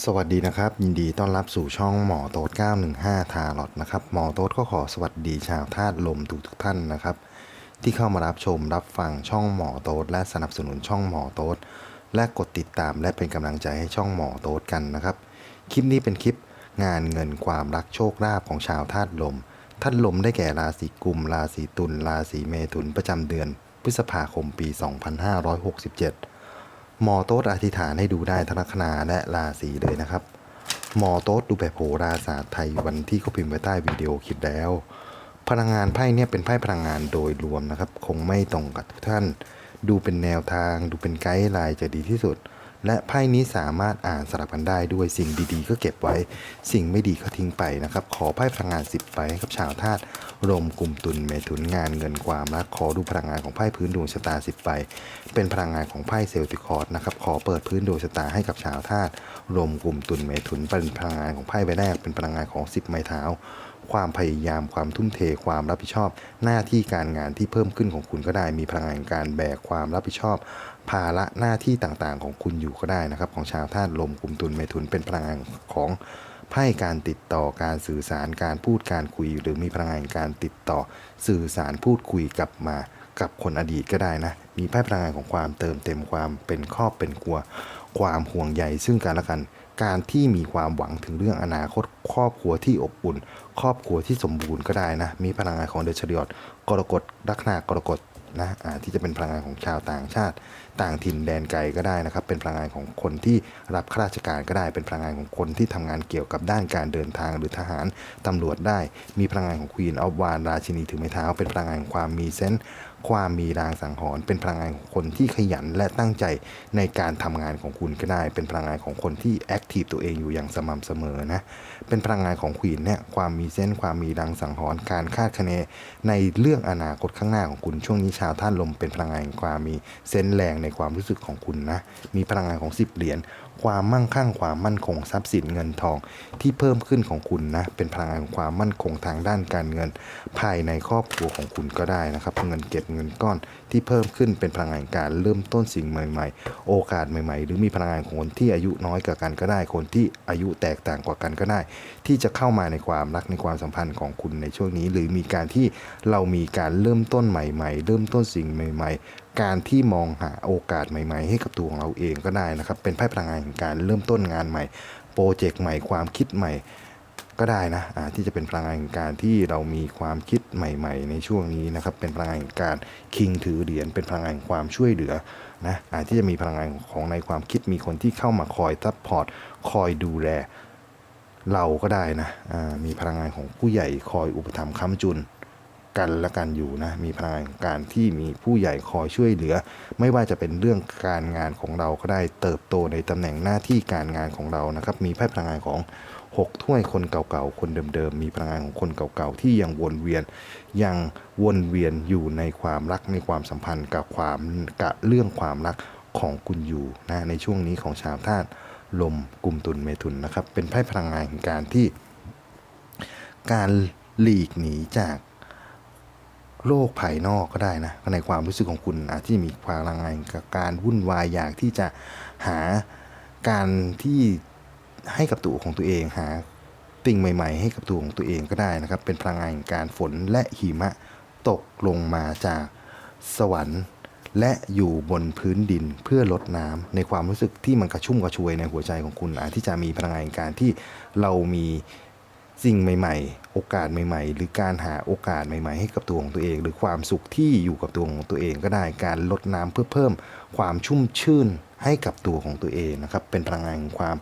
สวัสดีนะครับ ยินดีต้อนรับสู่ช่องหมอโต๊ด915 ทาร์ลอตนะครับหมอโต๊ดก็ขอสวัสดีชาวธาตุลมทุกทุกท่านนะครับ ที่เข้ามารับชมรับฟังช่องหมอโต๊ดและสนับสนุนช่องหมอโต๊ดและกดติดตามและเป็นกำลังใจให้ช่องหมอโต๊ดกันนะครับ คลิปนี้เป็นคลิปงานเงินความรักโชคลาภของชาวธาตุลมธาตุลมได้แก่ราศีกุม ราศีตุลราศีเมถุนประจำเดือน พฤษภาคมปี 2567 หมอโต๊ดอธิษฐานให้ดูได้ทั้งลัคนาและราศีเลยนะครับ หมอโต๊ดดูแบบโหราศาสตร์ไทยวันที่เขาพิมพ์ไว้ใต้วิดีโอคลิปแล้ว พลังงานไพ่เนี่ยเป็นไพ่พลังงานโดยรวมนะครับ คงไม่ตรงกับทุกท่าน ดูเป็นแนวทาง ดูเป็นไกด์ไลน์จะดีที่สุด และไพ่นี้สามารถอ่านสลับกันได้ด้วยสิ่งดีๆ ก็เก็บไว้ สิ่งไม่ดีก็ทิ้งไปนะครับ ขอไพ่พลังงาน 10 ไปให้กับชาวธาตุลมกลุ่มตุลเมถุนงานเงินความรักขอดูพลังงานของไพ่พื้นดวงชะตา 10 ไป เป็นพลังงานของไพ่เซลติคอร์ดนะครับขอเปิดพื้นดวงชะตาให้กับชาวธาตุลมกลุ่มตุลเมถุนเป็นพลังงานของไพ่ใบแรกเป็นพลังงานของ 10 ไม้เท้าความพยายามความทุ่มเทความรับผิดชอบ หน้าที่การงานที่เพิ่มขึ้นของคุณก็ได้มีพลังงานการแบกความรับผิดชอบ ภาระหน้าที่ต่างๆ ของคุณอยู่ก็ได้นะครับ ของชาวธาตุลมกลุ่มตุลเมถุนเป็นพลังงานของไพ่การติดต่อการสื่อสารการพูดการคุย หรือมีพลังงานการติดต่อสื่อสารพูดคุยกลับมากับคนอดีตก็ได้นะ มีไพ่พลังงานของความเติมเต็มความเป็นครอบเป็นครัว ความห่วงใยซึ่งกันและกัน การที่มีความหวังถึงเรื่องอนาคต ครอบครัวที่อบอุ่น ครอบครัวที่สมบูรณ์ก็ได้นะ มีพลังงานของเดชริอตกรกฎลัคนากรกฎนะอ่าที่จะเป็นพลังงานของชาวต่างชาติ ต่างถิ่นแดนไกลก็ได้นะครับ เป็นพลังงานของคนที่รับข้าราชการก็ได้ เป็นพลังงานของคนที่ทำงานเกี่ยวกับด้านการเดินทางหรือทหารตำรวจได้ มีพลังงานของควีนออฟวานราชินีถือไม้เท้าเป็นพลังงานของความมีเซนส์ ความมีรางสังหรณ์เป็นพลังงานของคนที่ขยันและตั้งใจในการทำงานของคุณก็ได้ เป็นพลังงานของคนที่แอคทีฟตัวเองอยู่อย่างสม่ำเสมอนะเป็นพลังงานของควีนเนี่ยความมีเซนความมีรางสังหรณ์การคาดคะเนในเรื่องอนาคตข้างหน้าของคุณช่วงนี้ชาวท่านลมเป็นพลังงานความมีเซนแรงในความรู้สึกของคุณนะมีพลังงานของสิบเหรียญ ความมั่งคั่งความมั่นคงทรัพย์สินเงินทอง ที่เพิ่มขึ้นของคุณนะเป็นพลังงานของความมั่นคงทางด้านการเงิน ภายในครอบครัวของคุณก็ได้นะครับเงินเก็บเงินก้อนที่เพิ่มขึ้นเป็นพลังงานการเริ่มต้นสิ่งใหม่ๆ โอกาสใหม่ ๆ หรือมีพลังงานของคนที่อายุน้อยกว่ากันก็ได้ คนที่อายุแตกต่างกว่ากันก็ได้ ที่จะเข้ามาในความรักในความสัมพันธ์ของคุณในช่วงนี้ หรือมีการที่เรามีการเริ่มต้นใหม่ ๆ เริ่มต้นสิ่งใหม่ ๆ การที่มองหาโอกาสใหม่ ๆ ให้กับตัวของเราเองก็ได้นะครับ เป็นไพ่พลังงานแห่งการเริ่มต้นงานใหม่ โปรเจกต์ใหม่ความคิดใหม่ก็ได้นะอ่าที่จะเป็นพลังงานแห่งการที่เรามีความคิดใหม่ ๆ ในช่วงนี้นะครับ เป็นพลังงานแห่งการคิงถือเหรียญเป็นพลังงานแห่งความช่วยเหลือนะอ่าที่จะมีพลังงานของในความคิดมีคนที่เข้ามาคอยซัพพอร์ตคอยดูแลเราก็ได้นะอ่ามีพลังงานของผู้ใหญ่คอยอุปถัมภ์ค้ำจุน กันและกันอยู่นะ มีพลังงานการที่มีผู้ใหญ่คอยช่วยเหลือ ไม่ว่าจะเป็นเรื่องการงานของเราก็ได้เติบโตในตำแหน่งหน้าที่การงานของเรานะครับ มีไพ่พลังงานของ6ถ้วยคนเก่าๆ คนเดิมๆ มีพลังงานของคนเก่าๆ ที่ยังวนเวียน ยังวนเวียนอยู่ในความรักในความสัมพันธ์กับความกับเรื่องความรักของคุณอยู่นะในช่วงนี้ของชาวธาตุลมกลุ่มตุลเมถุนนะครับ เป็นไพ่พลังงานแห่งการที่ การหลีกหนีจาก โลกภายนอกก็ได้นะในความรู้สึกของคุณอาจที่มีพลังงานกับการวุ่นวายอยากที่จะหาการที่ให้กับตัวของตัวเองหาสิ่งใหม่ ๆ ให้กับตัวของตัวเองก็ได้นะครับ เป็นพลังงานการฝนและหิมะตกลงมาจากสวรรค์และอยู่บนพื้นดินเพื่อลดน้ำในความรู้สึกที่มันกระชุ่มกระชวยในหัวใจของคุณอาจที่จะมีพลังงานการที่เรามี สิ่งใหม่ ๆ โอกาสใหม่ ๆ หรือการหาโอกาสใหม่ ๆ ให้กับตัวของตัวเอง หรือความสุขที่อยู่กับตัวของตัวเองก็ได้การลดน้ำเพื่อเพิ่มความชุ่มชื่นให้กับตัวของตัวเองนะครับเป็นพลังงานแห่งความ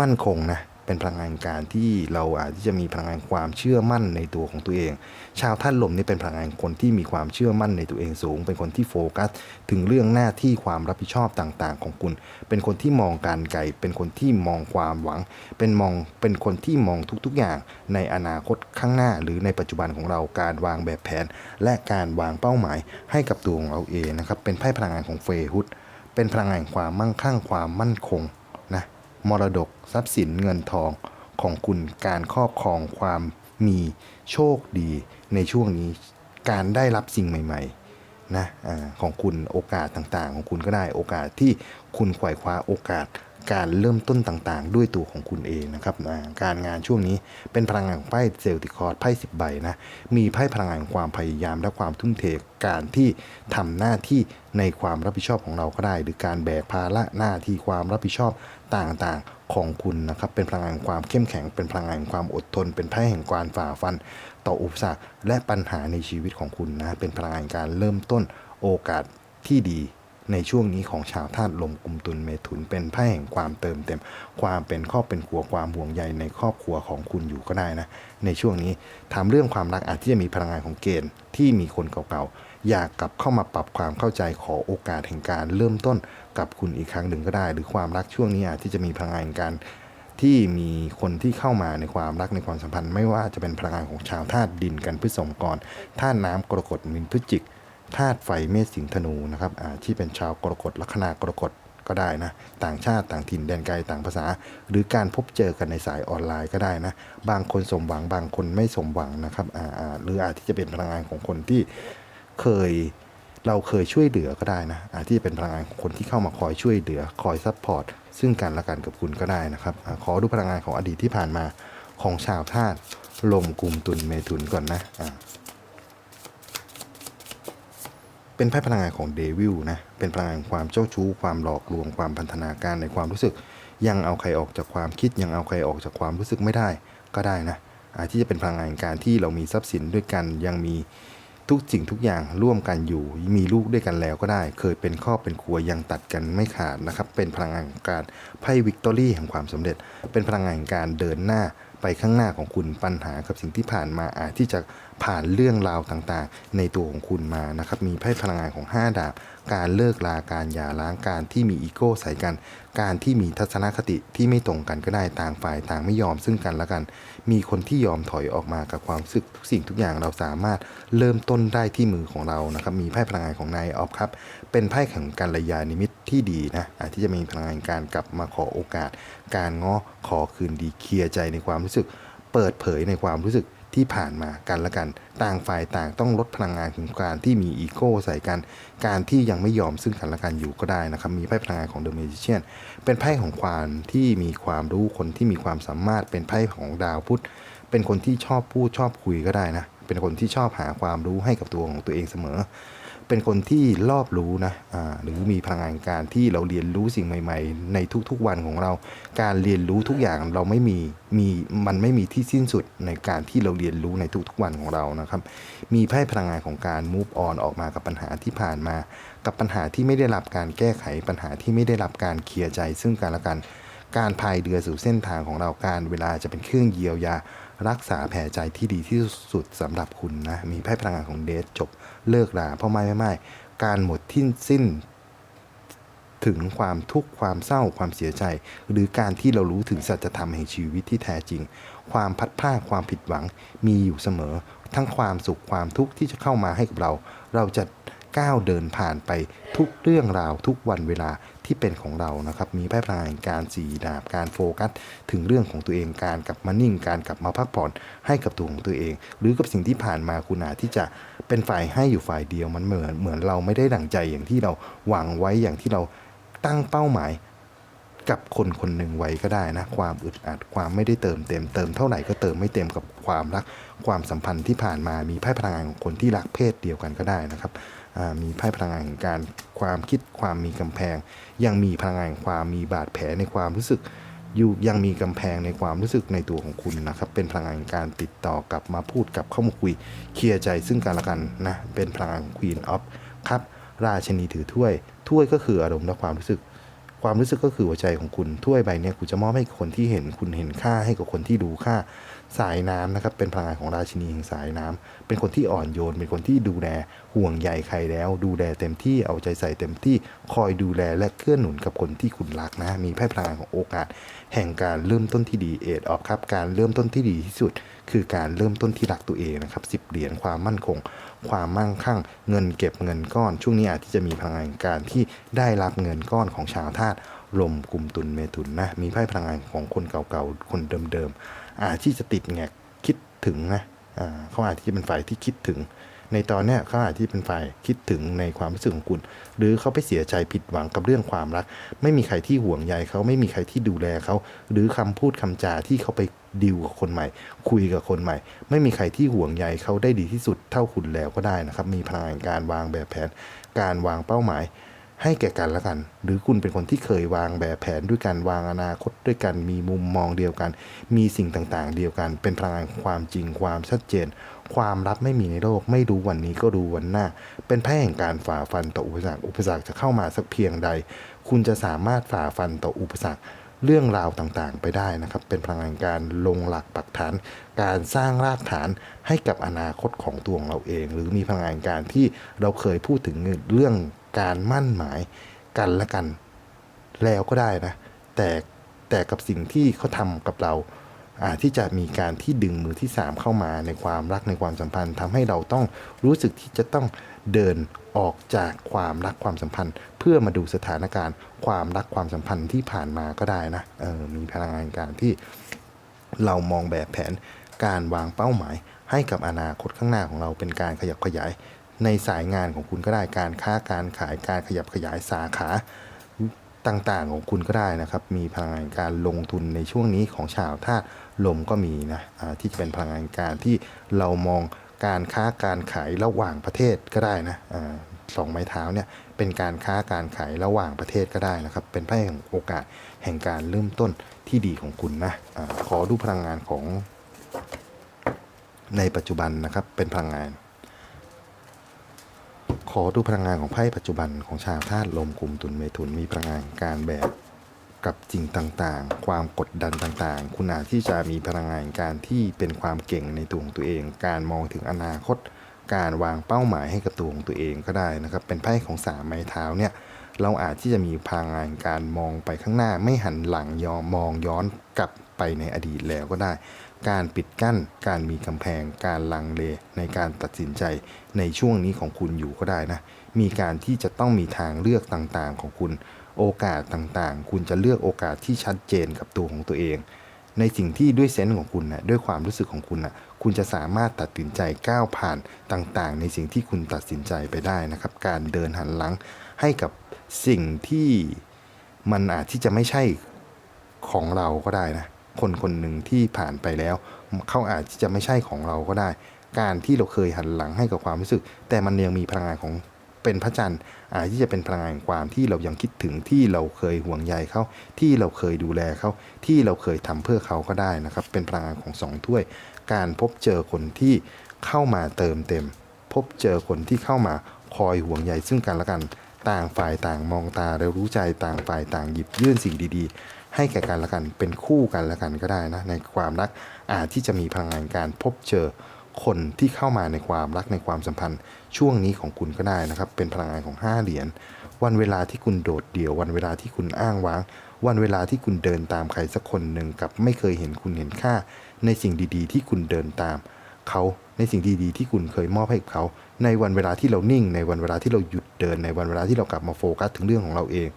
มั่นคงนะ เป็นพลังงานการที่เราอาจที่จะมีพลังงานความเชื่อมั่นในตัวของตัวเอง ชาวท่านลมนี่เป็นพลังงานคนที่มีความเชื่อมั่นในตัวเองสูง เป็นคนที่โฟกัส ถึงเรื่องหน้าที่ความรับผิดชอบต่างๆ ของคุณ เป็นคนที่มองการไกลเป็นคนที่มองความหวัง เป็นมองเป็นคนที่มองทุกๆอย่าง ในอนาคตข้างหน้า หรือในปัจจุบันของเราการวางแบบแผน และการวางเป้าหมาย ให้กับตัวของเราเองนะครับเป็นไพ่พลังงานของเฟฮุดเป็นพลังงานความมั่งคั่งความมั่นคง มรดกทรัพย์สินเงินทองของคุณการครอบครองความมีโชคดีในช่วงนี้การได้รับสิ่งใหม่ๆนะอะของคุณโอกาสต่างๆ ของคุณก็ได้โอกาสที่คุณขว่คว้าโอกาส การเริ่มต้นต่างๆ ด้วยตัวของคุณเองนะครับการงานช่วงนี้เป็นพลังงานของไพ่เซลติคอร์ดไพ่สิบใบนะมีไพ่พลังงานของความพยายามและความทุ่มเทการที่ทำหน้าที่ในความรับผิดชอบของเราก็ได้ หรือการแบกภาระหน้าที่ความรับผิดชอบต่างๆของคุณนะครับเป็นพลังงานความเข้มแข็ง เป็นพลังงานความอดทน เป็นไพ่แห่งการฝ่าฟัน ต่ออุปสรรคและปัญหาในชีวิตของคุณนะเป็นพลังงานการเริ่มต้นโอกาสที่ดี ในช่วงนี้ของชาวธาตุลมกุมตุลเมถุนเป็นไพ่แห่งความเติมเต็ม ความเป็นครอบเป็นครัวความห่วงใยในครอบครัวของคุณอยู่ก็ได้นะ ในช่วงนี้ทำเรื่องความรักอาจที่จะมีพลังงานของเกณฑ์ที่มีคนเก่าๆ อยากกลับเข้ามาปรับความเข้าใจขอโอกาสแห่งการเริ่มต้นกับคุณอีกครั้งหนึ่งก็ได้ หรือความรักช่วงนี้อาจที่จะมีพลังงานการที่มีคนที่เข้ามาในความรักในความสัมพันธ์ ไม่ว่าจะเป็นพลังงานของชาวธาตุดินกันพฤษภกรธาตุน้ำกรกฎมินพฤจิก ธาตุไฟเมษสิงธนูนะครับที่เป็นชาวกรกฎลัคนากรกฎก็ได้นะ ต่างชาติต่างถิ่นแดนไกลต่างภาษา หรือการพบเจอกันในสายออนไลน์ก็ได้นะ บางคนสมหวังบางคนไม่สมหวังนะครับอ่าอ่าหรืออาจที่จะเป็นพลังงานของคนที่เคยเราเคยช่วยเหลือก็ได้นะอาจที่จะเป็นพลังงานของคนที่เข้ามาคอยช่วยเหลือคอยซัพพอร์ตซึ่งกันและกันกับคุณก็ได้นะครับอขอดูพลังงานของอดีตที่ผ่านมาของชาวธาตุลมกลุ่มตุลเมถุนก่อนนะอ่า เป็นไพ่พลังงานของเดวิลนะ เป็นพลังงานความเจ้าชู้ ความหลอกลวง ความพันธนาการในความรู้สึก ยังเอาใครออกจากความคิด ยังเอาใครออกจากความรู้สึกไม่ได้ ก็ได้นะ อาจที่จะเป็นพลังงานการที่เรามีทรัพย์สินด้วยกัน ยังมีทุกสิ่งทุกอย่างร่วมกันอยู่ มีลูกด้วยกันแล้วก็ได้ เคยเป็นครอบเป็นครัวยังตัดกันไม่ขาดนะครับ เป็นพลังงานการไพ่วิกตอรี่แห่งความสำเร็จ เป็นพลังงานการเดินหน้า ไปข้างหน้าของคุณปัญหากับสิ่งที่ผ่านมาอาจที่จะผ่านเรื่องราวต่างๆ ในตัวของคุณมานะครับมีไพ่พลังงานของ 5 ดาบ การเลิกลาการหย่าร้างการที่มีอีโก้ใส่กัน การที่มีทัศนคติที่ไม่ตรงกันก็ได้ต่างฝ่ายต่างไม่ยอมซึ่งกันและกัน มีคนที่ยอมถอยออกมากับความรู้สึกทุกสิ่งทุกอย่างเราสามารถเริ่มต้นได้ที่มือของเรานะครับมีไพ่พลังงานของนายออฟครับ เป็นไพ่แห่งการระยานิมิตที่ดีนะที่จะมีพลังงานการกลับมาขอโอกาส การง้อขอคืนดีเคลียร์ใจในความรู้สึก เปิดเผยในความรู้สึก ที่ผ่านมากันละกัน ต่างฝ่ายต่างต้องลดพลังงานของการที่มีอีโก้ใส่กัน การที่ยังไม่ยอมซึ่งกันและกันอยู่ก็ได้นะครับ มีไพ่พลังงานของเดอะเมจิเชียนเป็นไพ่ของความที่มีความรู้คนที่มีความสามารถเป็นไพ่ของดาวพุธเป็นคนที่ชอบพูดชอบคุยก็ได้นะเป็นคนที่ชอบหาความรู้ให้กับตัวของตัวเองเสมอ เป็นคนที่รอบรู้นะหรือมีพลังงานการที่เราเรียนรู้สิ่งใหม่ ๆ ในทุกๆวันของเรา การเรียนรู้ทุกอย่างเราไม่มีมีมันไม่มีที่สิ้นสุดในการที่เราเรียนรู้ในทุกๆวันของเรานะครับ มีไพ่พลังงานของการ move on ออกมากับปัญหาที่ผ่านมา กับปัญหาที่ไม่ได้รับการแก้ไขปัญหาที่ไม่ได้รับการเคลียร์ใจ ซึ่งกันและกัน การพายเรือสู่เส้นทางของเราการเวลาจะเป็นเครื่องเยียวยา รักษาแผลใจที่ดีที่สุดสำหรับคุณนะ มีไพ่พลังงานของเดทจบเลิกลาเพราะไม่ไม่ไม่การหมดที่สิ้น ถึงความทุกข์ความเศร้าความเสียใจ หรือการที่เรารู้ถึงสัจธรรมแห่งชีวิตที่แท้จริง ความพัดพลาดความผิดหวังมีอยู่เสมอ ทั้งความสุขความทุกข์ที่จะเข้ามาให้กับเรา เราจะก้าวเดินผ่านไปทุกเรื่องราวทุกวันเวลา ที่เป็นของเรานะครับมีไพ่พลังการสีดาบการโฟกัส ถึงเรื่องของตัวเองการกลับมานิ่ง การกลับมาพักผ่อนให้กับตัวของตัวเอง หรือกับสิ่งที่ผ่านมาคุณอาจที่จะเป็นฝ่ายให้อยู่ฝ่ายเดียวมันเหมือนเหมือนเราไม่ได้ดั่งใจอย่างที่เราหวังไว้อย่างที่เราตั้งเป้าหมายกับคนคนหนึ่งไว้ก็ได้นะ ความอึดอัดความไม่ได้เติมเต็มเติมเท่าไหร่ก็เติมไม่เต็มกับความรัก ความสัมพันธ์ที่ผ่านมามีไพ่พลังงานของคนที่รักเพศเดียวกันก็ได้นะครับ มีไพ่พลังงานของการความคิดความมีกำแพง ยังมีพลังงานความมีบาดแผลในความรู้สึกอยู่ยังมีกำแพงในความรู้สึกในตัวของคุณนะครับ เป็นพลังงานการติดต่อกลับมาพูดกับเข้ามาคุยเคลียร์ใจซึ่งกันและกันนะเป็นพลังงาน Queen of ครับราชนีถือถ้วย ถ้วยก็คืออารมณ์และความรู้สึก ความรู้สึกก็คือหัวใจของคุณถ้วยใบนี้คุณจะมอบให้คนที่เห็นคุณเห็นค่าให้กับคนที่ดูค่า สายน้ำนะครับเป็นพลังงานของราชินีแห่งสายน้ำเป็นคนที่อ่อนโยน เป็นคนที่ดูแลห่วงใยใครแล้ว ดูแลเต็มที่เอาใจใส่เต็มที่คอยดูแลและเกื้อหนุนกับคนที่คุณรักนะ มีไพ่พลังงานของโอกาส แห่งการเริ่มต้นที่ดีเอทออฟครับการเริ่มต้นที่ดีที่สุด คือการเริ่มต้นที่รักตัวเองนะครับสิบเหรียญความมั่นคง ความมั่งคั่ง เงินเก็บเงินก้อน ช่วงนี้อาจจะมีพลังงานการที่ได้รับเงินก้อนของชาวธาตุลมกลุ่มตุลเมถุนนะมีไพ่พลังงานของคนเก่าๆคนเดิมๆ อาจที่จะติดแงกคิดถึงนะเขาอาจที่จะเป็นฝ่ายที่คิดถึง ในตอนนี้เขาอาจที่เป็นฝ่ายคิดถึงในความรู้สึกของคุณ หรือเขาไปเสียใจผิดหวังกับเรื่องความรัก ไม่มีใครที่ห่วงใยเขาไม่มีใครที่ดูแลเขาหรือคำพูดคำจาที่เขาไปดิวกับคนใหม่ คุยกับคนใหม่ ไม่มีใครที่ห่วงใยเขาได้ดีที่สุดเท่าคุณแล้วก็ได้นะครับ มีพลังแห่งการวางแบบแผน การวางเป้าหมาย ให้แก่กันและกัน หรือคุณเป็นคนที่เคยวางแบบแผนด้วยการวางอนาคตด้วยกัน มีมุมมองเดียวกัน มีสิ่งต่างๆ เดียวกัน เป็นพลังงานความจริงความชัดเจน ความลับไม่มีในโลก ไม่รู้วันนี้ก็รู้วันหน้า เป็นแพ่แห่งการฝ่าฟันต่ออุปสรรคอุปสรรคจะเข้ามาสักเพียงใด คุณจะสามารถฝ่าฟันต่ออุปสรรคเรื่องราวต่างๆ ไปได้นะครับ เป็นพลังงานการลงหลักปักฐาน การสร้างรากฐานให้กับอนาคตของตัวของเราเอง หรือมีพลังงานการที่เราเคยพูดถึงเรื่อง การมั่นหมายกันและกัน แล้วก็ได้นะ แต่แต่กับสิ่งที่เขาทำกับเราอาจที่จะมีการที่ดึงมือที่ 3 เข้ามาในความรักในความสัมพันธ์ทำให้เราต้องรู้สึกที่จะต้องเดินออกจากความรักความสัมพันธ์ เพื่อมาดูสถานการณ์ ความรักความสัมพันธ์ที่ผ่านมาก็ได้นะออมีพลังงานการที่เรามองแบบแผนการวางเป้าหมาย ให้กับอนาคตข้างหน้าของเราเป็นการขยับขยาย ในสายงานของคุณก็ได้การค้าการขายการขยับขยายสาขาต่างๆ ของคุณก็ได้นะครับ มีพลังงานการลงทุนในช่วงนี้ของชาวธาตุลมก็มีนะอ่าที่จะเป็นพลังงานการที่เรามองการค้าการขายระหว่างประเทศก็ได้นะอาสองไม้เท้าเนี่ยเป็นการค้าการขายระหว่างประเทศก็ได้นะครับ เป็นไพ่แห่งโอกาสแห่งการเริ่มต้นที่ดีของคุณนะอาขอดูพลังงานของในปัจจุบันนะครับเป็นพลังงาน ขอดูพลังงานของไพ่ปัจจุบันของชาวธาตุลมกลุ่มตุนเมถุนมีพลังงานการแบกกับจริงต่างๆ ความกดดันต่างๆ คุณอาจที่จะมีพลังงานการที่เป็นความเก่งในตัวของตัวเอง การมองถึงอนาคต การวางเป้าหมายให้กับตัวของตัวเองก็ได้นะครับ เป็นไพ่ของสามไม้เท้าเนี่ย เราอาจที่จะมีพลังงานการมองไปข้างหน้าไม่หันหลังยอมมองย้อนกลับ ไปในอดีตแล้วก็ได้ การปิดกั้น การมีกำแพง การลังเลในการตัดสินใจในช่วงนี้ของคุณอยู่ก็ได้นะ มีการที่จะต้องมีทางเลือกต่างๆ ของคุณ โอกาสต่างๆ คุณจะเลือกโอกาสที่ชัดเจนกับตัวของตัวเอง ในสิ่งที่ด้วยเซนส์ของคุณนะด้วยความรู้สึกของคุณนะคุณจะสามารถตัดสินใจก้าวผ่านต่างๆ ในสิ่งที่คุณตัดสินใจไปได้นะครับ การเดินหันหลังให้กับสิ่งที่มันอาจที่จะไม่ใช่ของเราก็ได้นะ คนคนหนึ่งที่ผ่านไปแล้ว เขาอาจจะไม่ใช่ของเราก็ได้ การที่เราเคยหันหลังให้กับความรู้สึก แต่มันยังมีพลังงานของเป็นพระจันทร์อาจที่จะเป็นพลังงานความที่เรายังคิดถึงที่เราเคยห่วงใยเขาที่เราเคยดูแลเขาที่เราเคยทำเพื่อเขาก็ได้นะครับ เป็นพลังงานของสองถ้วย การพบเจอคนที่เข้ามาเติมเต็ม พบเจอคนที่เข้ามาคอยห่วงใยซึ่งกันและกัน ต่างฝ่ายต่างมองตาและรู้ใจต่างฝ่ายต่างหยิบยื่นสิ่งดีๆ ให้แก่กันและกัน เป็นคู่กันและกันก็ได้นะในความรักอาจที่จะมีพลังงานการพบเจอคนที่เข้ามาในความรักในความสัมพันธ์ ช่วงนี้ของคุณก็ได้นะครับ เป็นพลังงานของห้าเหรียญวันเวลาที่คุณโดดเดี่ยว วันเวลาที่คุณอ้างว้าง วันเวลาที่คุณเดินตามใครสักคนหนึ่งกับไม่เคยเห็นคุณเห็นค่า ในสิ่งดีๆ ที่คุณเดินตาม เขาในสิ่งดีๆ ที่คุณเคยมอบให้เขา ในวันเวลาที่เรานิ่ง ในวันเวลาที่เราหยุดเดิน ในวันเวลาที่เรากลับมาโฟกัสถึงเรื่องของเราเอง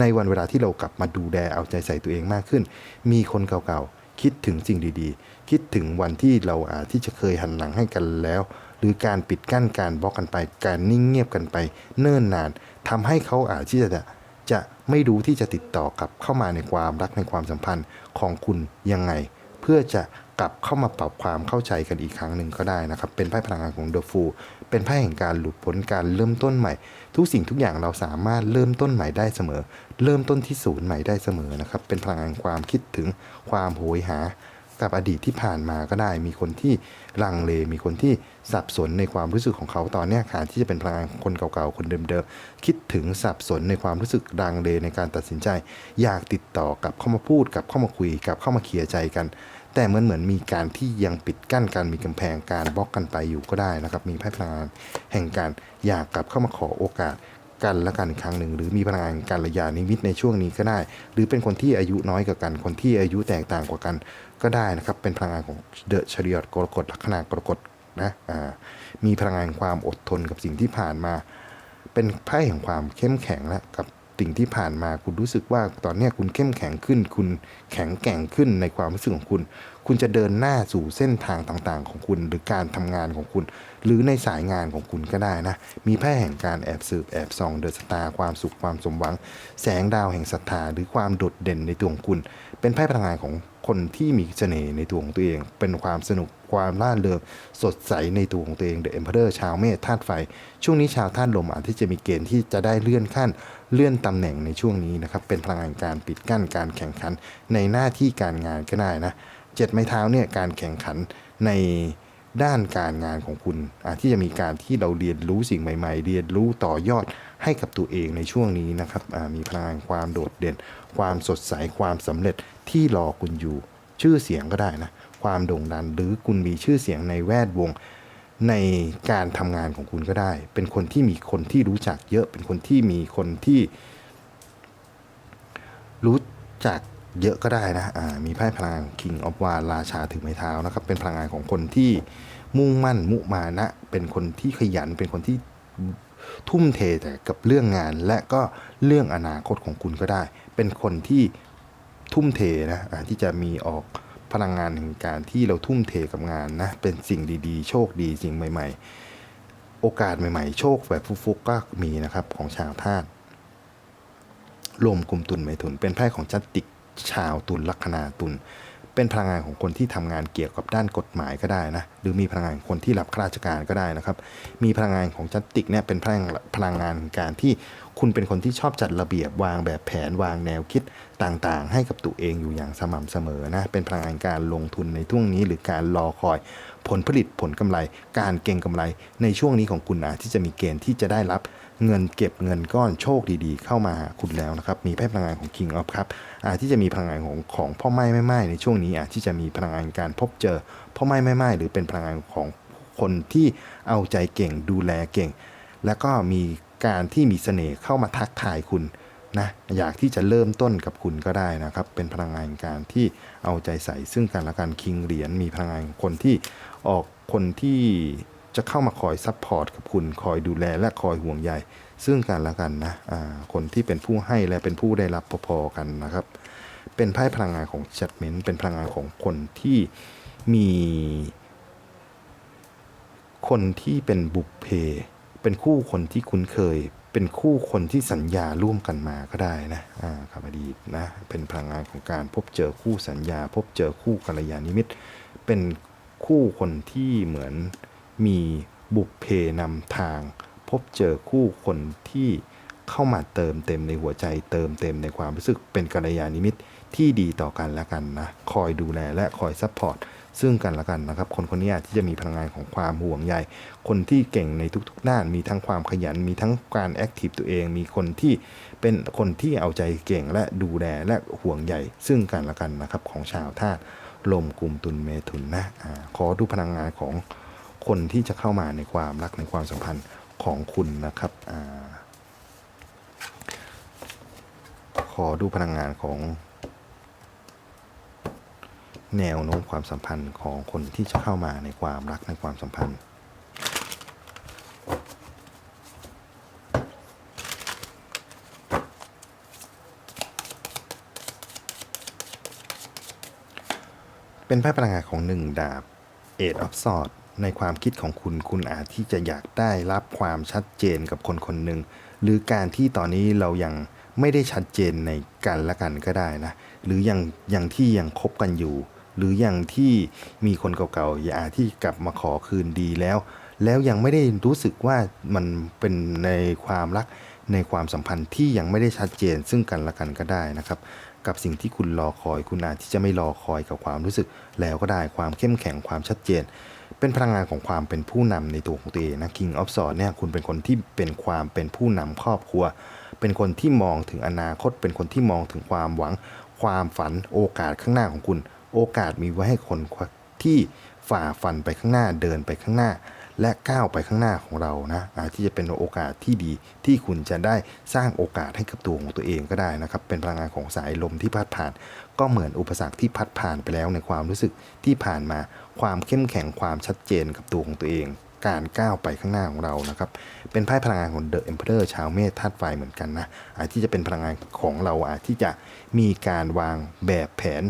ในวันเวลาที่เรากลับมาดูแลเอาใจใส่ตัวเองมากขึ้น มีคนเก่าๆ คิดถึงสิ่งดีๆ คิดถึงวันที่เราอาจที่จะเคยหันหลังให้กันแล้ว หรือการปิดกั้นการบล็อกกันไป การนิ่งเงียบกันไป เนิ่นนานทำให้เขาอาจที่จะจะไม่รู้ที่จะติดต่อกลับเข้ามาในความรักในความสัมพันธ์ของคุณยังไง เพื่อจะ กลับเข้ามาปรับความเข้าใจกันอีกครั้งหนึ่งก็ได้นะครับ เป็นไพ่พลังงานของเดอะฟูเป็นไพ่แห่งการหลุดพ้นการเริ่มต้นใหม่ ทุกสิ่งทุกอย่างเราสามารถเริ่มต้นใหม่ได้เสมอ เริ่มต้นที่ศูนย์ใหม่ได้เสมอนะครับ เป็นพลังงานความคิดถึงความโหยหา กับอดีตที่ผ่านมาก็ได้ มีคนที่ลังเล มีคนที่สับสนในความรู้สึกของเขาตอนนี้ยค่ะที่จะเป็นพลังงานคนเก่าๆ คนเดิมๆ คิดถึงสับสนในความรู้สึกลังเลในการตัดสินใจ อยากติดต่อกลับเข้ามาพูดกลับเข้ามาคุยกลับเข้ามาเคลียร์ใจกัน แต่เหมือนเหมือนมีการที่ยังปิดกั้นการมีกำแพงการบล็อกกันไปอยู่ก็ได้นะครับ มีพลังงานแห่งการอยากกลับเข้ามาขอโอกาสกันและกันอีกครั้งหนึ่งหรือมีพลังงานการระยานิมิตในช่วงนี้ก็ได้ หรือเป็นคนที่อายุน้อยกว่ากัน คนที่อายุแตกต่างกว่ากันก็ได้นะครับ เป็นพลังงานของเดอะเฉลียดกรกฎลัคนากรกฎนะมีพลังงานความอดทนกับสิ่งที่ผ่านมา เป็นไพ่แห่งความเข้มแข็งและกับ สิ่งที่ผ่านมาคุณรู้สึกว่าตอนนี้คุณเข้มแข็งขึ้น คุณแข็งแกร่งขึ้นในความรู้สึกของคุณ คุณจะเดินหน้าสู่เส้นทางต่างๆ ของคุณ หรือการทำงานของคุณ หรือในสายงานของคุณก็ได้นะ มีไพ่แห่งการแอบสืบแอบส่องเดอะสตาร์ความสุขความสมหวัง แสงดาวแห่งศรัทธาหรือความโดดเด่นในตัวของคุณ เป็นไพ่พลังงานของ คนที่มีเสน่ห์ในตัวของตัวเอง เป็นความสนุกความล่าเริงสดใสในตัวของตัวเองเดอะเอ็มเพอเรอร์ชาวเมษธาตุไฟ ช่วงนี้ชาวธาตุลมอาจที่จะมีเกณฑ์ที่จะได้เลื่อนขั้น เลื่อนตำแหน่งในช่วงนี้นะครับเป็นพลังงานการปิดกั้นการแข่งขันในหน้าที่การงานก็ได้นะเจ็ดไม้เท้าเนี่ยการแข่งขันในด้านการงานของคุณอาจที่จะมีการที่เราเรียนรู้สิ่งใหม่ ๆ เรียนรู้ต่อยอดให้กับตัวเองในช่วงนี้นะครับมีพลังงานความโดดเด่น ความสดใสความสำเร็จ ที่รอคุณอยู่ ชื่อเสียงก็ได้นะ ความโด่งดังหรือคุณมีชื่อเสียงในแวดวง ในการทำงานของคุณก็ได้ เป็นคนที่มีคนที่รู้จักเยอะ เป็นคนที่มีคนที่ รู้จักเยอะก็ได้นะอ่ามีไพ่พลัง King of w a ราชาถือไม้เท้านะครับ เป็นพลังงานของคนที่มุ่งมั่นมุมานะ เป็นคนที่ขยัน เป็นคนที่ทุ่มเทแต่กับเรื่องงาน และก็เรื่องอนาคตของคุณก็ได้ เป็นคนที่ ทุ่มเทนะที่จะมีออกพลังงานแห่งการที่เราทุ่มเทกับงานนะเป็นสิ่งดีๆ โชคดีสิ่งใหม่ ๆ โอกาสใหม่ๆ โชคแบบฟุกๆก็มีนะครับของชาวธาตุลมกลุ่มตุลไมถุน เป็นไพ่ของจัตติกชาวตุลลัคนาตุล เป็นพลังงานของคนที่ทำงานเกี่ยวกับด้านกฎหมายก็ได้นะ หรือมีพลังงานของคนที่รับข้าราชการก็ได้นะครับ มีพลังงานของจัตติกเนี่ยเป็นพลังพลังงานการที่คุณเป็นคนที่ชอบจัดระเบียบวางแบบแผนวางแนวคิดต่างๆ ให้กับตัวเองอยู่อย่างสม่ำเสมอนะ เป็นพลังงานการลงทุนในช่วงนี้หรือการรอคอยผลผลิตผลกำไร การเก็งกำไรในช่วงนี้ของคุณอาจที่จะมีเกณฑ์ที่จะได้รับ เงินเก็บเงินก้อนโชคดีๆ เข้ามาหาคุณแล้วนะครับ มีไพ่พลังงานของ King of ครับอาจที่จะมีพลังงานของของพ่อไม้แม่ไม้ในช่วงนี้อาจที่จะมีพลังงานการพบเจอพ่อไม้แม่ไม้หรือเป็นพลังงานของคนที่เอาใจเก่งดูแลเก่ง แล้วก็มีการที่มีเสน่ห์เข้ามาทักทายคุณนะอยากที่จะเริ่มต้นกับคุณก็ได้นะครับ เป็นพลังงานการที่เอาใจใส่ซึ่งกันและกันคิงเหรียญมีพลังงานคนที่ออกคนที่ จะเข้ามาคอยซัพพอร์ตกับคุณ คอยดูแลและคอยห่วงใยซึ่งกันและกันนะคนที่เป็นผู้ให้และเป็นผู้ได้รับพอๆกันนะครับ เป็นไพ่พลังงานของจัดเมนเป็นพลังงานของคนที่มี คนที่เป็นบุพเพ เป็นคู่คนที่คุ้นเคย เป็นคู่คนที่สัญญาร่วมกันมาก็ได้นะอ่าครับอดีตนะ เป็นพลังงานของการพบเจอคู่สัญญา พบเจอคู่กัลยาณมิตร เป็นคู่คนที่เหมือน มีบุพเพนำทาง พบเจอคู่คนที่เข้ามาเติมเต็มในหัวใจ เติมเต็มในความรู้สึกเป็นกัลยาณมิตรที่ดีต่อกันและกันนะ คอยดูแลและคอยซัพพอร์ตซึ่งกันและกันนะครับ คนคนนี้ที่จะมีพลังงานของความห่วงใย คนที่เก่งในทุกๆด้าน มีทั้งความขยัน มีทั้งการแอคทีฟตัวเอง มีคนที่เป็นคนที่เอาใจเก่งและดูแลและห่วงใย ซึ่งกันและกันนะครับของชาวธาตุลมกลุ่มตุลเมถุนนะอขอดูพลังงานของ คนที่จะเข้ามาในความรักในความสัมพันธ์ของคุณนะครับอขอดูพลังงานของ แนวโน้มความสัมพันธ์ของคนที่จะเข้ามาในความรักในความสัมพันธ์เป็นไพ่พลังงานของหนึ่งดาบ Eight of Swords ในความคิดของคุณ คุณอาจที่จะอยากได้รับความชัดเจนกับคนคนหนึ่ง หรือการที่ตอนนี้เรายังไม่ได้ชัดเจนในกันและกันก็ได้นะ หรือยังยังที่ยังคบกันอยู่ หรือยังที่มีคนเก่าๆอยาที่กลับมาขอคืนดีแล้ว แล้วยังไม่ได้รู้สึกว่ามันเป็นในความรักในความสัมพันธ์ที่ยังไม่ได้ชัดเจนซึ่งกันและกันก็ได้นะครับ กับสิ่งที่คุณรอคอย คุณอาจที่จะไม่รอคอยกับความรู้สึกแล้วก็ได้ความเข้มแข็งความชัดเจน เป็นพลังงานของความเป็นผู้นำในตัวของตัวเองนะ King of Swords เนี่ยคุณเป็นคนที่เป็นความเป็นผู้นำครอบครัว เป็นคนที่มองถึงอนาคต เป็นคนที่มองถึงความหวัง ความฝันโอกาสข้างหน้าของคุณ โอกาสมีไว้ให้คนที่ฝ่าฟันไปข้างหน้าเดินไปข้างหน้า และก้าวไปข้างหน้าของเรานะอาจที่จะเป็นโอกาสที่ดีที่คุณจะได้สร้างโอกาสให้กับตัวของตัวเองก็ได้นะครับ เป็นพลังงานของสายลมที่พัดผ่าน ก็เหมือนอุปสรรคที่พัดผ่านไปแล้วในความรู้สึกที่ผ่านมาความเข้มแข็งความชัดเจนกับตัวของตัวเอง การก้าวไปข้างหน้าของเรานะครับ เป็นไพ่พลังงานของเดอะเอ็มเพอเรอร์ชาวเมธาตุไฟเหมือนกันนะอาจที่จะเป็นพลังงานของเราอาจที่จะมีการวางแบบแผน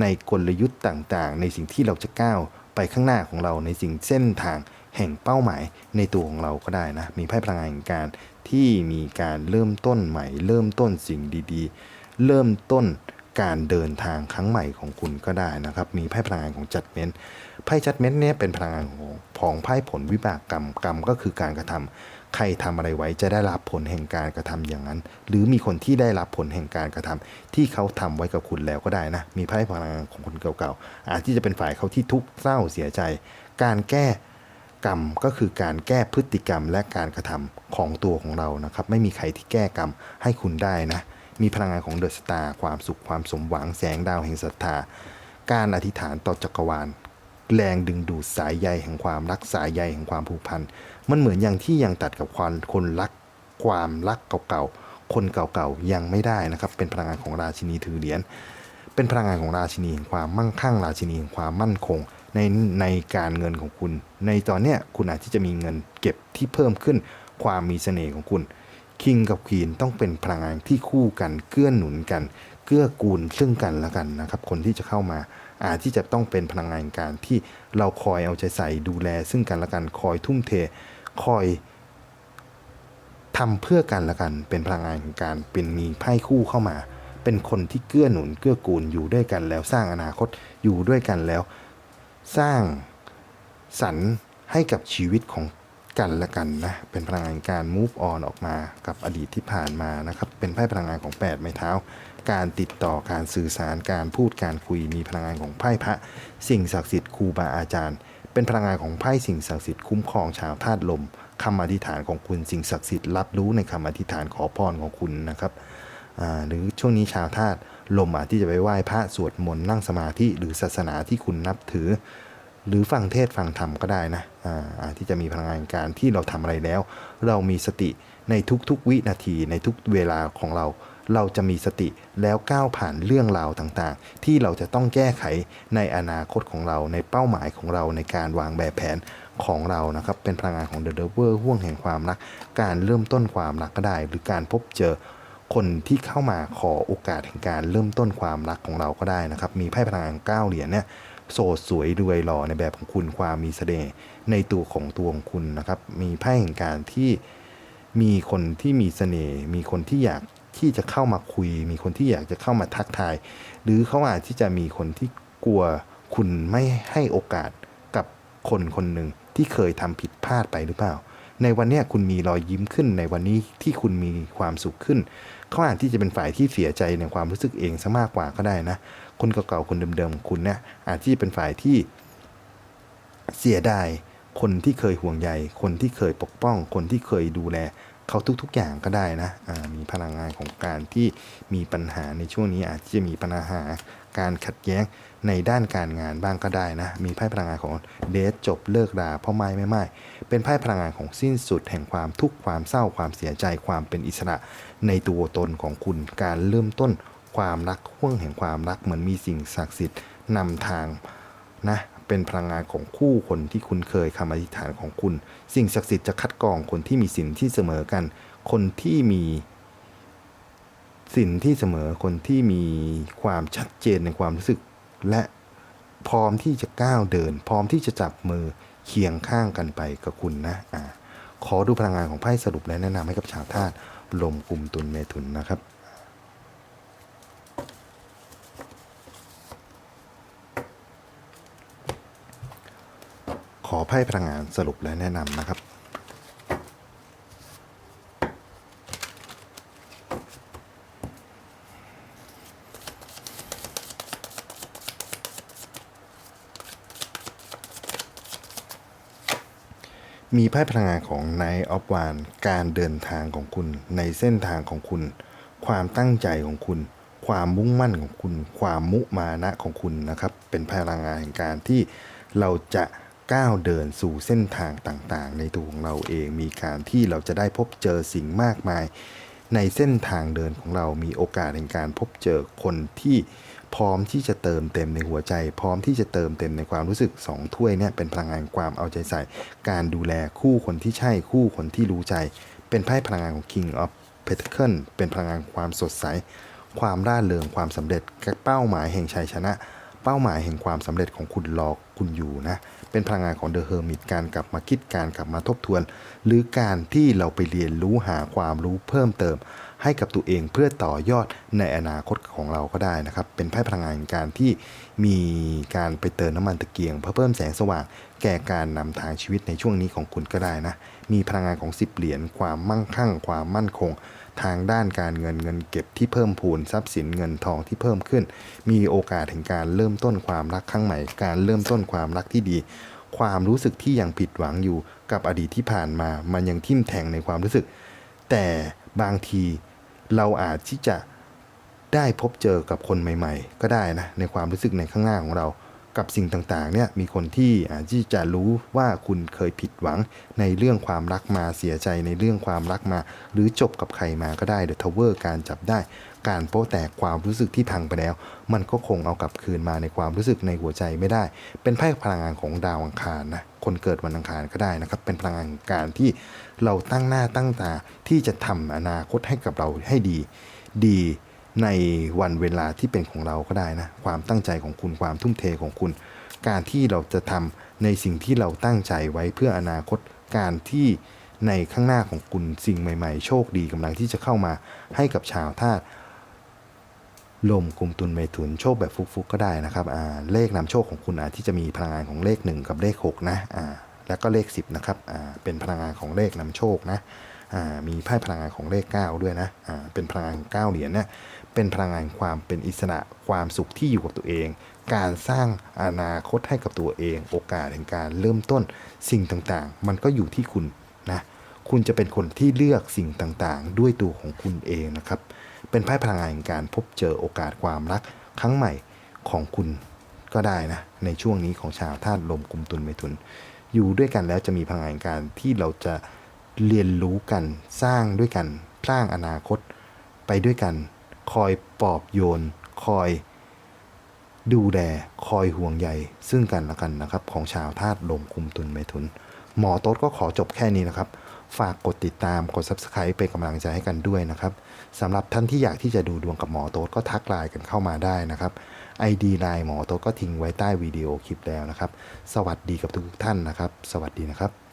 ในกลยุทธ์ต่างๆ ในสิ่งที่เราจะก้าวไปข้างหน้าของเราในสิ่งเส้นทางแห่งเป้าหมายในตัวของเราก็ได้นะ มีไพ่พลังงานแห่งการที่มีการเริ่มต้นใหม่ เริ่มต้นสิ่งดีๆ เริ่มต้น การเดินทางครั้งใหม่ของคุณก็ได้นะครับ มีไพ่พลังงานของจัดเม้นไพ่จัดเม้นเนี่ยเป็นพลังงานของของไพ่ผลวิบากกรรมกรรมก็คือการกระทำใครทำอะไรไว้จะได้รับผลแห่งการกระทำอย่างนั้น หรือมีคนที่ได้รับผลแห่งการกระทำที่เขาทำไว้กับคุณแล้วก็ได้นะ มีไพ่พลังงานของคนเก่าๆ อาจที่จะเป็นฝ่ายเขาที่ทุกข์เศร้าเสียใจ การแก้กรรมก็คือการแก้พฤติกรรมและการกระทำของตัวของเรานะครับ ไม่มีใครที่แก้กรรมให้คุณได้นะ มีพลังงานของเดอะสตาร์ความสุขความสมหวังแสงดาวแห่งศรัทธาการอธิษฐานต่อจักรวาล แรงดึงดูดสายใยแห่งความรักสายใยแห่งความผูกพัน มันเหมือนอย่างที่ยังตัดกับความคนรักความรักเก่าๆ คนเก่าๆ ยังไม่ได้นะครับ เป็นพลังงานของราชินีถือเหรียญ เป็นพลังงานของราชินีแห่งความมั่งคั่งราชินีแห่งความมั่นคง ในในการเงินของคุณ ในตอนเนี้ยคุณอาจที่จะมีเงินเก็บที่เพิ่มขึ้น ความมีเสน่ห์ของคุณ คิงกับควีนต้องเป็นพลังงานที่คู่กันเกื้อหนุนกัน เกื้อกูลซึ่งกันและกันนะครับ คนที่จะเข้ามาอาจที่จะต้องเป็นพลังงานการที่เราคอยเอาใจใส่ดูแล ซึ่งกันและกันคอยทุ่มเท คอยทำเพื่อกันและกันเป็นพลังงานของการเป็นมีไพ่คู่เข้ามา เป็นคนที่เกื้อหนุนเกื้อกูลอยู่ด้วยกันแล้วสร้างอนาคตอยู่ด้วยกันแล้ว สร้างสรรค์ให้กับชีวิตของ กันและกันนะเป็นพลังงานการ move on ออกมากับอดีตที่ผ่านมานะครับเป็นไพ่พลังงานของ 8 ไม้เท้า การติดต่อการสื่อสารการพูดการคุยมีพลังงานของไพ่พระ สิ่งศักดิ์สิทธิ์ครูบาอาจารย์ เป็นพลังงานของไพ่สิ่งศักดิ์สิทธิ์คุ้มครองชาวธาตุลมคำอธิษฐานของคุณสิ่งศักดิ์สิทธิ์รับรู้ในคำอธิษฐานขอพรของคุณนะครับหรือช่วงนี้ชาวธาตุลมอาจที่จะไปไหว้พระสวดมนต์นั่งสมาธิหรือศาสนาที่คุณนับถือ หรือฟังเทศฟังธรรมก็ได้นะอ่าที่จะมีพลังงานการที่เราทำอะไรแล้ว เรามีสติในทุกๆวินาทีในทุกเวลาของเรา เราจะมีสติแล้วก้าวผ่านเรื่องราวต่างๆ ที่เราจะต้องแก้ไขในอนาคตของเราในเป้าหมายของเราในการวางแบบแผนของเรานะครับ เป็นพลังงานของเดอะเดเวอร์ห่วงแห่งความรัก การเริ่มต้นความรักก็ได้ หรือการพบเจอคนที่เข้ามาขอโอกาสแห่งการเริ่มต้นความรักของเราก็ได้นะครับ มีไพ่พลังงานเก้าเหรียญเนี่ย โสดสวยรวยหล่อในแบบของคุณความมีเสน่ห์ในตัวของตัวของคุณนะครับ มีไพ่แห่งการที่มีคนที่มีเสน่ห์มีคนที่อยากที่จะเข้ามาคุย มีคนที่อยากจะเข้ามาทักทาย หรือเขาอาจที่จะมีคนที่กลัวคุณไม่ให้โอกาสกับคนคนหนึ่งที่เคยทำผิดพลาดไปหรือเปล่า ในวันนี้คุณมีรอยยิ้มขึ้นในวันนี้ที่คุณมีความสุขขึ้น เขาอาจที่จะเป็นฝ่ายที่เสียใจในความรู้สึกเองซะมากกว่าก็ได้นะ คนเก่าๆคนเดิมๆของคุณเนี่ยอาจที่จะเป็นฝ่ายที่เสียดายคนที่เคยห่วงใย คนที่เคยปกป้อง คนที่เคยดูแลเขาทุกๆอย่างก็ได้นะอ่ามีพลังงานของการที่มีปัญหาในช่วงนี้อาจจะมีปัญหาการขัดแย้งในด้านการงานบ้างก็ได้นะ มีไพ่พลังงานของเดทจบเลิกราเพราะไม่ไม่ไม่เป็นไพ่พลังงานของสิ้นสุดแห่งความทุกข์ความเศร้าความเสียใจความเป็นอิสระในตัวตนของคุณการเริ่มต้น ความรักห่วงแห่งความรักเหมือนมีสิ่งศักดิ์สิทธิ์นำทางนะเป็นพลังงานของคู่คนที่คุณเคยคำอธิษฐานของคุณ สิ่งศักดิ์สิทธิ์จะคัดกรองคนที่มีสินที่เสมอกัน คนที่มีสินที่เสมอคนที่มีความชัดเจนในความรู้สึก และพร้อมที่จะก้าวเดิน พร้อมที่จะจับมือเคียงข้างกันไปกับคุณนะอ่าขอดูพลังงานของไพ่สรุปและแนะนำให้กับชาวธาตุลมกลุ่มตุลเมถุนนะครับ ขอไพ่พลังงานสรุปและแนะนำนะครับ มีไพ่พลังงานของ Night of w a n การเดินทางของคุณ ในเส้นทางของคุณ ความตั้งใจของคุณ ความมุ่งมั่นของคุณ ความมุมานะของคุณนะครับ เป็นพลังงานแห่งการที่เราจะ ก้าวเดินสู่เส้นทางต่างๆ ในตัวของเราเองมีการที่เราจะได้พบเจอสิ่งมากมาย ในเส้นทางเดินของเรามีโอกาสในการพบเจอคนที่พร้อมที่จะเติมเต็มในหัวใจ พร้อมที่จะเติมเต็มในความรู้สึกสองถ้วยเนี่ยเป็นพลังงานความเอาใจใส่ การดูแลคู่คนที่ใช่คู่คนที่รู้ใจ เป็นไพ่พลังงานของ King of Pentacle เป็นพลังงานความสดใส ความร่าเริงความสำเร็จเป้าหมายแห่งชัยชนะ เป้าหมายแห่งความสำเร็จของคุณรอคุณอยู่นะเป็นพลังงานของเดอะเฮอร์มิตการกลับมาคิดการกลับมาทบทวน หรือการที่เราไปเรียนรู้หาความรู้เพิ่มเติม ให้กับตัวเองเพื่อต่อยอดในอนาคตของเราก็ได้นะครับ เป็นไพ่พลังงานการที่มีการไปเติมน้ำมันตะเกียงเพื่อเพิ่มแสงสว่าง แก่การนำทางชีวิตในช่วงนี้ของคุณก็ได้นะมีพลังงานของ10เหรียญความมั่งคั่ง ความมั่นคง ทางด้านการเงินเงินเก็บที่เพิ่มพูนทรัพย์สินเงินทองที่เพิ่มขึ้น มีโอกาสถึงการเริ่มต้นความรักครั้งใหม่ การเริ่มต้นความรักที่ดี ความรู้สึกที่ยังผิดหวังอยู่กับอดีตที่ผ่านมา มันยังทิ่มแทงในความรู้สึก แต่บางทีเราอาจที่จะได้พบเจอกับคนใหม่ ๆ ก็ได้นะในความรู้สึกในข้างหน้าของเรา กับสิ่งต่างๆเนี่ยมีคนที่อาจที่จะรู้ว่าคุณเคยผิดหวังในเรื่องความรักมาเสียใจในเรื่องความรักมา หรือจบกับใครมาก็ได้เดอะทาวเวอร์การจับได้ การโป้แตกความรู้สึกที่พังไปแล้ว มันก็คงเอากลับคืนมาในความรู้สึกในหัวใจไม่ได้ เป็นไพ่พลังงานของดาวอังคารนะคนเกิดวันอังคารก็ได้นะครับ เป็นพลังงานการที่เราตั้งหน้าตั้งตาที่จะทำอนาคตให้กับเราให้ดี ดี ในวันเวลาที่เป็นของเราก็ได้นะ ความตั้งใจของคุณความทุ่มเทของคุณ การที่เราจะทำในสิ่งที่เราตั้งใจไว้เพื่ออนาคตการที่ในข้างหน้าของคุณสิ่งใหม่ ๆ โชคดีกำลังที่จะเข้ามาให้กับชาวธาตุลมกุมตุนเมถุนโชคแบบฟุกๆก็ได้นะครับเลขนำโชคของคุณอาจที่จะมีพลังงานของเลข 1 กับเลข 6 นะอ่าแล้วก็เลข 10นะครับอ่าเป็นพลังงานของเลขนำโชคนะอ่ามีไพ่พลังงานของเลข 9 ด้วยนะอ่าเป็นพลังงานของ9เหรียญเนี่ย เป็นพลังงานความเป็นอิสระความสุขที่อยู่กับตัวเอง การสร้างอนาคตให้กับตัวเอง โอกาสแห่งการเริ่มต้นสิ่งต่างๆ มันก็อยู่ที่คุณนะคุณจะเป็นคนที่เลือกสิ่งต่างๆ ด้วยตัวของคุณเองนะครับ เป็นไพ่พลังงานแห่งการพบเจอโอกาสความรักครั้งใหม่ของคุณก็ได้นะในช่วงนี้ของชาวธาตุลมกุมตุลเมถุน อยู่ด้วยกันแล้วจะมีพลังงานการที่เราจะเรียนรู้กันสร้างด้วยกัน สร้างอนาคตไปด้วยกัน คอยปลอบโยน คอยดูแลคอยห่วงใยซึ่งกันและกันนะครับ ของชาวธาตุลมคุมตุนเมถุน หมอโต๊ดก็ขอจบแค่นี้นะครับ ฝากกดติดตามกด Subscribe เป็นกำลังใจให้กันด้วยนะครับสำหรับท่านที่อยากที่จะดูดวงกับหมอโต๊ดก็ทักไลน์กันเข้ามาได้นะครับ ID ไลน์หมอโต๊ดก็ทิ้งไว้ใต้วิดีโอคลิปแล้วนะครับ สวัสดีกับทุกท่านนะครับ สวัสดีนะครับ